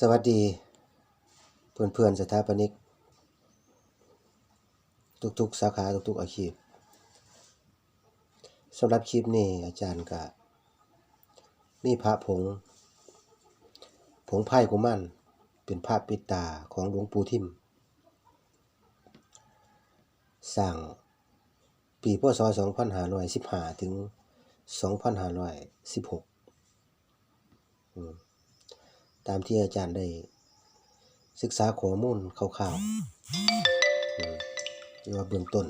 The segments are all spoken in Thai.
สวัสดี เพื่อนๆสถาปนิก ทุกๆ สาขาทุกๆ อาชีพสำหรับคลิปนี้อาจารย์ก็มีพระผง ผงไพ่กุมันเป็นภาพปิดตาของหลวงปู่ทิมสร้างปีพศ2515 ถึง 2516อืม ตามที่อาจารย์ได้ ศึกษาข้อมูลคร่าวๆหรือว่าเบื้องต้น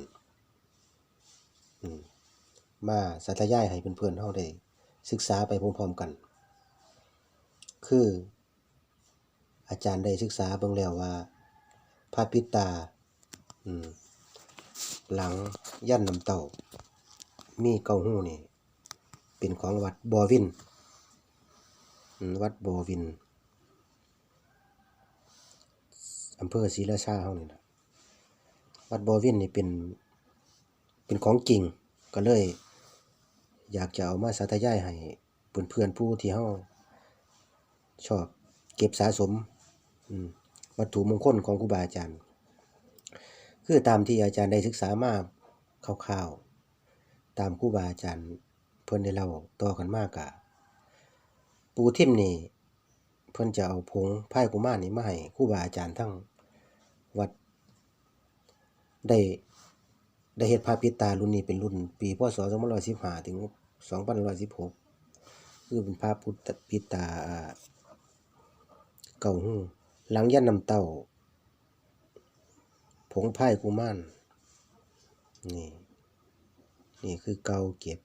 มาสาธยายให้เพื่อนๆเฮาได้ ศึกษาไปพร้อมๆกัน คือ อาจารย์ได้ศึกษาเบิ่งแล้วว่าพระปิตาหลังยันน้ำเต้ามีเก้าหู้นี่ เป็นของวัดบอวิน วัดบอวินอำเภอศรีราชาเฮานี่ล่ะวัดบอวินนี่เป็นเป็นของจริงก็เลย อยากจะเอามาสาธยายให้เพื่อนๆผู้ที่เฮาชอบเก็บสะสมวัตถุมงคลของครูบาอาจารย์ คือตามที่อาจารย์ได้ศึกษามาคร่าวๆตามครูบาอาจารย์ เพิ่อนได้เล่าต่อกันมากะ ปูทิมนี่เพิ่นจะเอาผงพายกุมารนี่มาให้ครูบาอาจารย์ทั้งวัดได้ได้เฮ็ดพระปิตารุ่นนี้เป็นรุ่น ปีพศ2515ถึง2516คือเป็นพระพุทธปิตาอ่าเก้าหูหลังยันน้ำเต้าผงพายกุมารนี่นี่คือเก่าเก็บ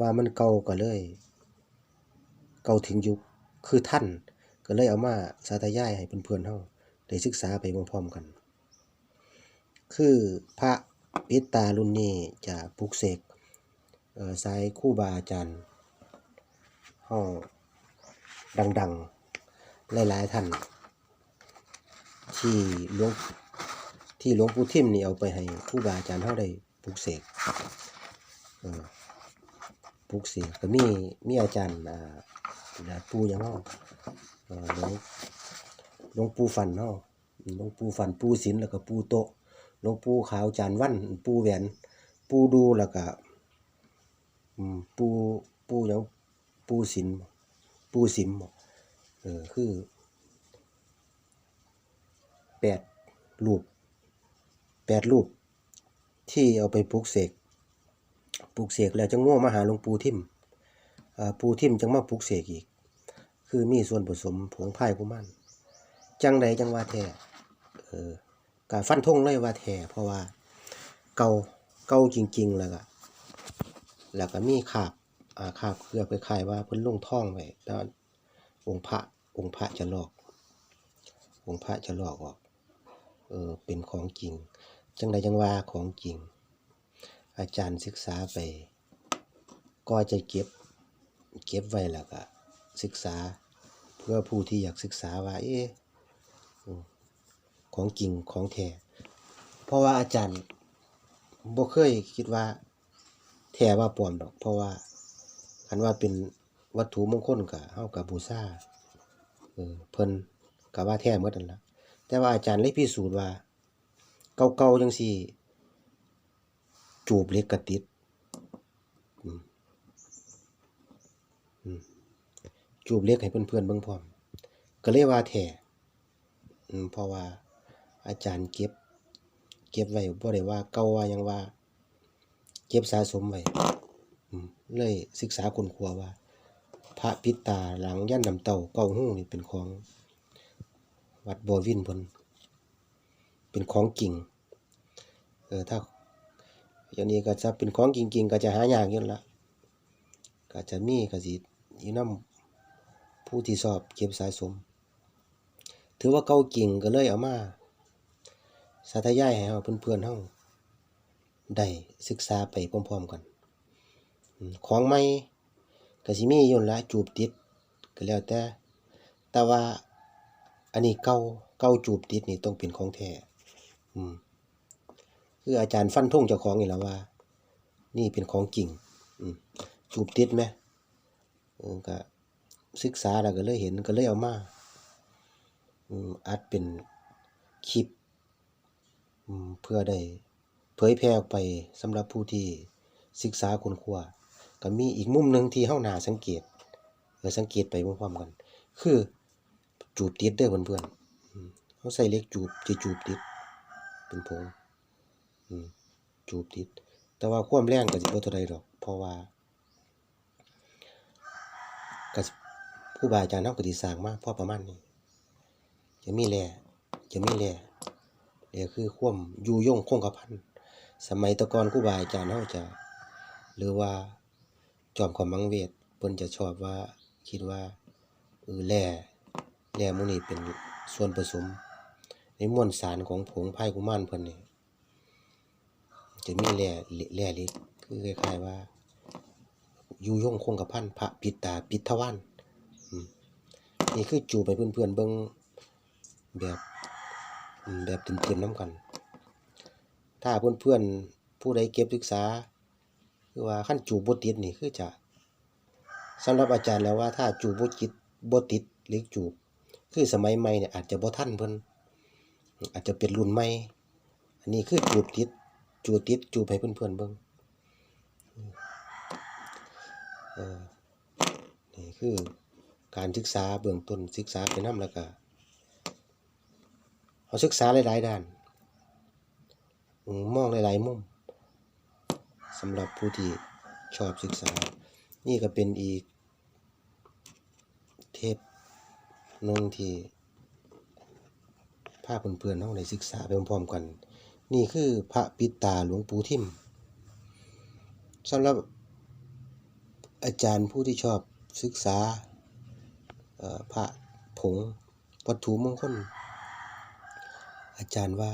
ว่ามันเก่าก็เลย เก่าถึงยุคคือท่าน ก็เลยเอามาสาธยายให้เพื่อนๆเฮาได้ศึกษาไปพร้อมๆกัน คือพระปิตารุ่นนี้จะปลุกเสกสายครูบาอาจารย์เฮาดังๆ หลายๆท่านที่หลวงที่หลวงปู่ทิมนี่เอาไปให้ครูบาอาจารย์เฮาได้ปลุกเสกปลุกเสกก็มีมีอาจารย์ อ่าอ่าปู่หยังเฮาเอ่อหลวงหลวงปู่ฟันเฮาหลวงปู่ฟันปูศิลแล้วก็ปูโตะหลวงปูขาวจานวันปูแหวนปูดูแล้วก็ปูปู่หยังปูศิลปู่สิมเออคือแปดรูปแปดรูปที่เอาไปปลูกเสกปลูกเสกแล้วจังโง่มาหาหลวงปู่ทิมอ่า ปูทิมจังมาปลูกเสกอีก คือมีส่วนผสมผงพายกุมารจังใดจังว่าแท้เออกาฟันธงเลยว่าแท้เพราะว่าเกาเกาจริง ๆ แล้วก็แล้วก็มีคราบอ่าคราบเคลือบคล้ายๆว่าเพิ่นลงท่องไว้แต่ว่าองค์พระองค์พระจะลอก องค์พระจะลอกออกเออเป็นของจริง จังใดจังว่าของจริง อาจารย์ศึกษาไป ก็จะเก็บ เก็บไว้แล้วก็ศึกษา เพื่อผู้ที่อยากศึกษาว่า เอ๊ะอืมของจริงของแท้เพราะว่าอาจารย์บ่เคยคิดว่าแท้ว่าปลอมดอก เพราะว่าคันว่าเป็นวัตถุมงคลก็เฮาก็บูชาเออเพิ่นก็ว่าแท้หมดนั่นละแต่ว่าอาจารย์เลยพิสูจน์ว่า เก่าๆจังซี่ จูบเล็กก็ติด อืม อืม จูบเล็กให้เพื่อนๆเบิ่งพร้อม ก็เลยว่าแท้เพราะว่าอาจารย์เก็บ เก็บไว้บ่ได้ว่าเก่าว่ายังว่า เก็บสะสมไว้เลยศึกษาค้นคว้าว่า พระปิตาหลังยันน้ำเต้าเก้าหู้นี่เป็นของ วัดบอวินพนเป็นของจริงเออถ้าอย่างนี้ก็จะเป็นของจริงๆ ก็จะหายากอยู่นั่นล่ะก็จะมีก็สิ อยู่นำผู้ที่ชอบเก็บสะสม ถือว่าเก่าจริงก็เลยเอามาสาธยายให้เฮาเพื่อนๆเฮาได้ศึกษาไปพร้อมๆกันของใหม่ก็สิมีอยู่นละจูบติดก็แล้วแต่ แต่ว่าอันนี้เก่าเก่าจูบติดนี่ต้องเป็นของแท้อืมคืออาจารย์ฟันธงเจ้าของนี่แหละว่า นี่เป็นของจริงอืมจูบติดไหม ก็ศึกษาแล้วก็เลยเห็นก็เลยเอามากอัดเป็นคลิปเพื่อได้เผยแพร่ออกไปสำหรับผู้ที่ศึกษาค้นคว้าก็มีอีกมุมหนึ่งที่เฮาน่าสังเกตเออสังเกตไปพร้อมๆกัน คือจูบติดเด้อเพื่อนๆเฮาใส่เล็กจูบจะจูบติด เป็นผงจูบติด แต่ว่าความแรงก็สิบ่เท่าใดดอก เพราะว่าก็สิ ครูบาอาจารย์เฮาก็สิสางมากพอประมาณนี้ จะมีแร่จะมีแร่แร่คือควมยู่งคงกระพันสมัยตะกอนครูบาอาจารย์เฮาจะ หรือว่าจอมขมังเวทเพิ่นจะชอบว่าคิดว่าเออแร่แร่มูนี้เป็นส่วนผสม ในมวลสารของผงไผ่กุมารเพิ่นนี่จะมีแร่แร่เหล็กคือคล้ายๆว่า อยู่ยงคงกระพันพระปิดตาปิดทวารอืม นี่คือจูบให้เพื่อนๆเบิ่งแบบแบบเต็มๆนํกัน ถ้าเพื่อนๆผู้ใดเก็บศึกษา คือว่าขั้นจูบบ่ติดนี่คือจะสำหรับอาจารย์แล้วว่าถ้าจูบบ่ติดบติดหรือจูบคือสมัยใหม่เนี่ยอาจจะบ่ทันเพิ่นอาจจะเป็นรุ่นใหม่อันนี้คือจูบติดจูติดจูบให้เพื่อนๆเบิ่งนี่คือ การศึกษาเบื้องต้นศึกษาไปน้ำแล้วก็เอาศึกษาหลายๆด้านมองหลายๆมุมสำหรับผู้ที่ชอบศึกษา นี่ก็เป็นอีก เทปหนึงที่พาพเพื่อนๆเฮาได้ศึกษาไปพร้อมๆกัน นี่คือพระปิตาหลวงปู่ทิมสำหรับอาจารย์ผู้ที่ชอบศึกษา พระผงวัตถุมงคล อาจารย์ว่า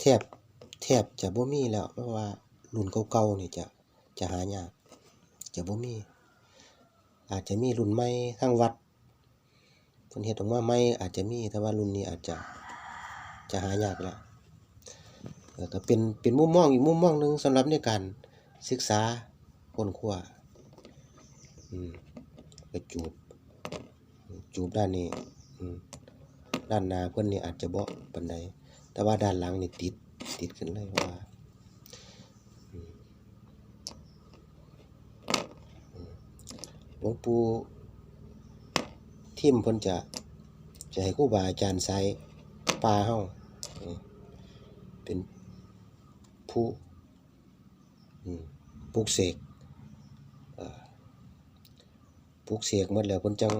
แทบแทบจะบ่มีแล้วเพราะว่ารุ่นเก่าๆนี่จะจะหายากจะบ่มี อาจจะมีรุ่นใหม่ทางวัดเพิ่นเฮ็ดออกมาใหม่อาจจะมีแต่ว่ารุ่นนี้อาจจะจะหายากแล้วแล้วก็เป็นเป็นมุมมองอีกมุมมองหนึ่งสำหรับในการศึกษาคนคว้าอืม ไปจูบ จูบด้านนี้ด้านหน้าเพิ่นนี่อาจจะเบ่ปานใดแต่ว่าด้านหลังนี่ติด ติดขึ้นเลยว่าหลวงปู่ทิมเพิ่นจะจะให้ครูบาอาจารย์ใส่ปลาเฮาอืมเป็นผู้ปลูกเสกเอ่อป ลูกเสกหมดแล้วเพิ่นจัง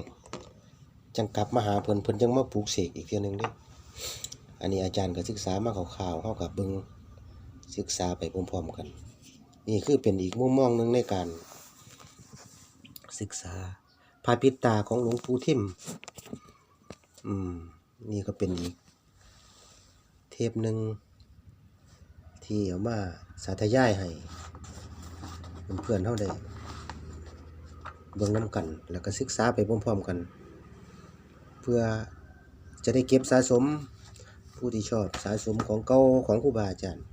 จังกลับมาหาเพิ่นเพิ่นจังมาปลูกเสกอีกเทื่อหนึงเด้อันนี้อาจารย์ก็ศึกษามาคร่าวๆเฮาก็เบิ่งศึกษาไปพร้อมๆกัน นี่คือเป็นอีกมุมมองหนึงในการ ศึกษาพระปิตาของหลวงปู่ทิมอืม นี่ก็เป็นอีก เทปหนึ่งที่เอามาสาธยายให้เพื่อนๆเฮาได้ เบิ่งนํกัน แล้วก็ศึกษาไปพร้อมๆกัน เพื่อจะได้เก็บสะสมผู้ที่ชอบสะสมของเก่าของครูบาอาจารย์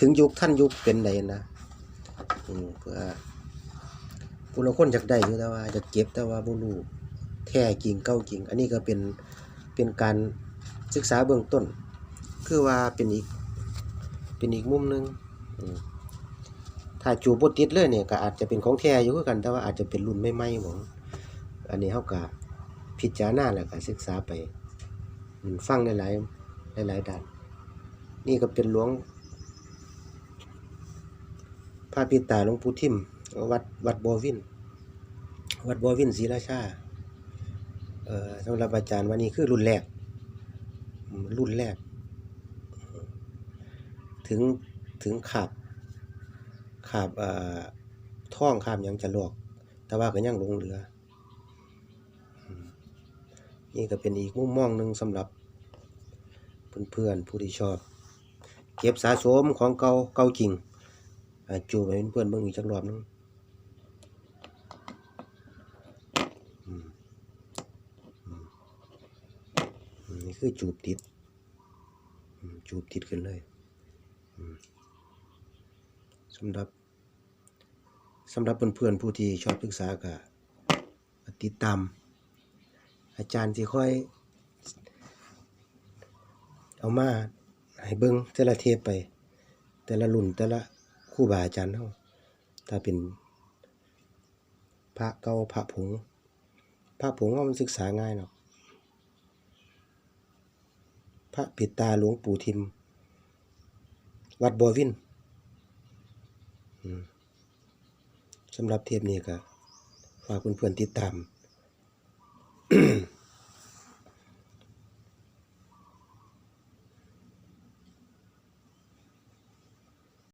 ถึงยุคท่านยุคเป็นใดนะเพื่อผู้ลางคนอยากได้อยู่แต่ว่าอยากเก็บแต่ว่าบ่รู้แท้จริงเก่าจริง อันนี้ก็เป็นเป็นการศึกษาเบื้องต้น คือว่าเป็นอีกเป็นอีกมุมหนึงอืม ถ้าจูบบติดเลยเนี่ยก็อาจจะเป็นของแท้อยู่คือกัน แต่ว่าอาจจะเป็นรุ่นใหม่ๆของอันนี้เฮาก็พิจารณาแล้วก็ศึกษาไปอืมฟังหลายๆหลายๆด้าน นี่ก็เป็นหลวงพระปิตาหลวงปู่ทิม วัดวัดบอวิน วัดบอวินศรีราชาเอ่อสำหรับอาจารย์ว่านี่คือรุ่นแรก รุ่นแรก ถึงถึงขาบ ขาบเอ่อท่องขาบยังจะลอกแต่ว่าก็ยังหลงเหลือ นี่ก็เป็นอีกมุมมองหนึ่งสำหรับเพื่อนๆผู้ที่ชอบ เก็บสะสมของเก่าเก่าจริงจูบให้เพื่อนเบิ่งอีกจักรอบนึงนี่คือจูบติด จูบติดกันเลยสำหรับ สำหรับเพื่อนๆผู้ที่ชอบศึกษาก็ติดตาม อาจารย์สิค่อย เอามาให้เบิ่งแต่ละเทปไป แต่ละรุ่นแต่ละครูบาอาจารย์เฮาถ้าเป็นพระเก่าพระผงพระผงเฮามันศึกษาง่ายเนาะพระปิดตาหลวงปู่ทิม วัดบัววิน อืม สำหรับเทปนี้ก็ฝากเพื่อนๆติดตาม